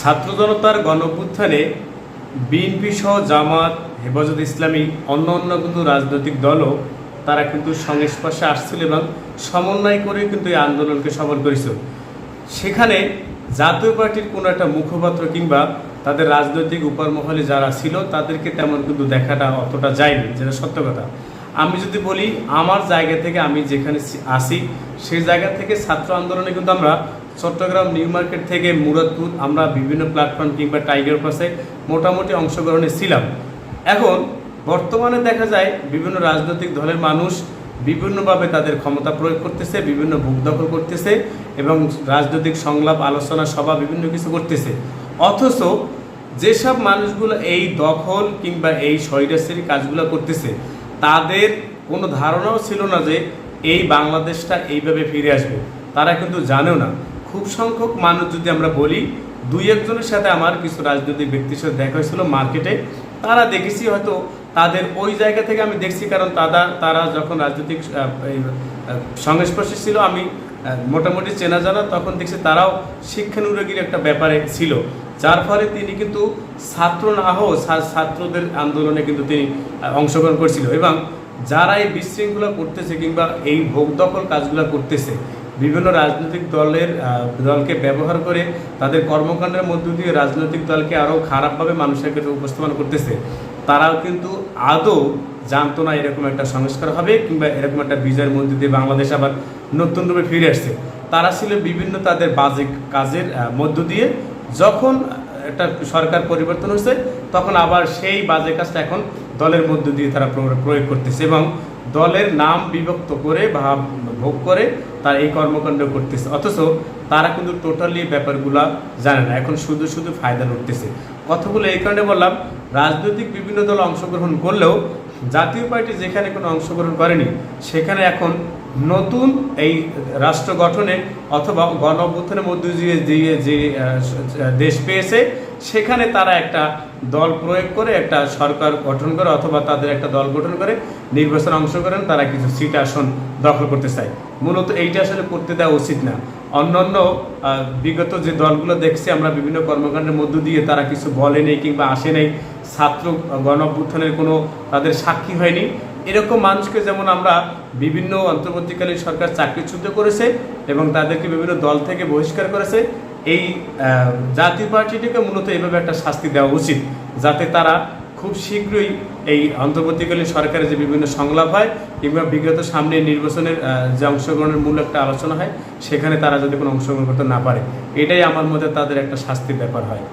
ছাত্র জনতার গণঅভ্যুত্থানে বিএনপি সহ জামাত, হেফাজত ইসলামী, অন্য অন্য কিন্তু রাজনৈতিক দলও তারা কিন্তু সংস্পর্শে আসছিল এবং সমন্বয় করে কিন্তু এই আন্দোলনকে সফল করেছিল। সেখানে জাতীয় পার্টির কোনো একটা মুখপাত্র কিংবা তাদের রাজনৈতিক উপরমহলে যারা ছিল, তাদেরকে তেমন কিন্তু দেখাটা অতটা যায়নি, যেটা সত্য কথা। আমি যদি বলি, আমার জায়গা থেকে আমি যেখানে আসি, সেই জায়গা থেকে ছাত্র আন্দোলনে কিন্তু আমরা চট্টগ্রাম নিউ মার্কেট থেকে মুরাদপুর আমরা বিভিন্ন প্ল্যাটফর্ম কিংবা টাইগার পাসে মোটামুটি অংশগ্রহণে ছিলাম। এখন বর্তমানে দেখা যায় বিভিন্ন রাজনৈতিক দলের মানুষ বিভিন্নভাবে তাদের ক্ষমতা প্রয়োগ করতেছে, বিভিন্ন ভোগ দখল করতেছে এবং রাজনৈতিক সংলাপ, আলোচনা সভা বিভিন্ন কিছু করতেছে। অথচ যেসব মানুষগুলো এই দখল কিংবা এই স্বৈরাচারী কাজগুলো করতেছে, তাদের কোনো ধারণাও ছিল না যে এই বাংলাদেশটা এইভাবে ফিরে আসবে। তারা কিন্তু জানেও না। খুব সংখ্যক মানুষ যদি আমরা বলি, দুই একজনের সাথে আমার কিছু রাজনৈতিক ব্যক্তির সাথে দেখা হয়েছিল মার্কেটে। তারা দেখেছি হয়তো তাদের ওই জায়গা থেকে আমি দেখছি, কারণ তারা তারা যখন রাজনৈতিক সংস্পর্শে ছিল, আমি মোটামুটি চেনা জানা, তখন দেখছি তারাও শিক্ষানুরাগীর একটা ব্যাপারে ছিল। যার ফলে তিনি কিন্তু ছাত্র না ছা- ছাত্রদের আন্দোলনে কিন্তু তিনি অংশগ্রহণ করছিল। এবং যারা এই বিশৃঙ্খলা করতেছে কিংবা এই ভোগ দখল কাজগুলো করতেছে বিভিন্ন রাজনৈতিক দলের দলকে ব্যবহার করে তাদের কর্মকাণ্ডের মধ্য দিয়ে রাজনৈতিক দলকে আরও খারাপভাবে মানুষের কাছে উপস্থাপন করতেছে। তারাও কিন্তু আদৌ জানতো না এরকম একটা সংস্কার হবে কিংবা এরকম একটা বিজয়ের মধ্যে দিয়ে বাংলাদেশ আবার নতুন রূপে ফিরে আসছে। তারা ছিল বিভিন্ন তাদের বাজে কাজের মধ্য দিয়ে যখন একটা সরকার পরিবর্তন হয়েছে, তখন আবার সেই বাজে কাজটা এখন দলের মধ্য দিয়ে তারা প্রয়োগ করতেছে এবং দলের নাম বিভক্ত করে বা ভোগ করে তার এই কর্মকাণ্ড করতেছে। অথচ তারা কিন্তু টোটালি ব্যাপারগুলা জানে না। এখন শুধু শুধু ফায়দা লুটতেছে। কথাগুলো এই কারণে বললাম, রাজনৈতিক বিভিন্ন দল অংশগ্রহণ করলেও জাতীয় পার্টি যেখানে কোনো অংশগ্রহণ করেনি, সেখানে এখন নতুন এই রাষ্ট্র গঠনে অথবা গণ অভ্যুত্থানের মধ্যে দিয়ে যে দেশ পেয়েছে সেখানে তারা একটা দল প্রয়োগ করে, একটা সরকার গঠন করে অথবা তাদের একটা দল গঠন করে, নির্বাচনে অংশগ্রহণ তারা কিছু সিট আসন দখল করতে চায়। মূলত এইটা আসলে করতে দেওয়া উচিত না। অন্যান্য বিগত যে দলগুলো দেখছি আমরা বিভিন্ন কর্মকাণ্ডের মধ্য দিয়ে তারা কিছু বলে নেই কিংবা আসে নেই। ছাত্র গণঅভ্যুত্থানের কোনো তাদের সাক্ষী হয়নি। এরকম মানুষকে যেমন আমরা বিভিন্ন অন্তর্বর্তীকালীন সরকার চাকরিচ্যুত করেছে এবং তাদেরকে বিভিন্ন দল থেকে বহিষ্কার করেছে এই জাতীয় পার্টিটিকে মূলত এভাবে একটা শাস্তি দেওয়া উচিত, যাতে তারা খুব শীঘ্রই এই অন্তর্বর্তীকালীন সরকারের যে বিভিন্ন সংলাপ হয় কিংবা বিগত সামনে নির্বাচনের যে অংশগ্রহণের মূল একটা আলোচনা হয়, সেখানে তারা যদি কোনো অংশগ্রহণ করতে না পারে, এটাই আমার মধ্যে তাদের একটা শাস্তির ব্যাপার হয়।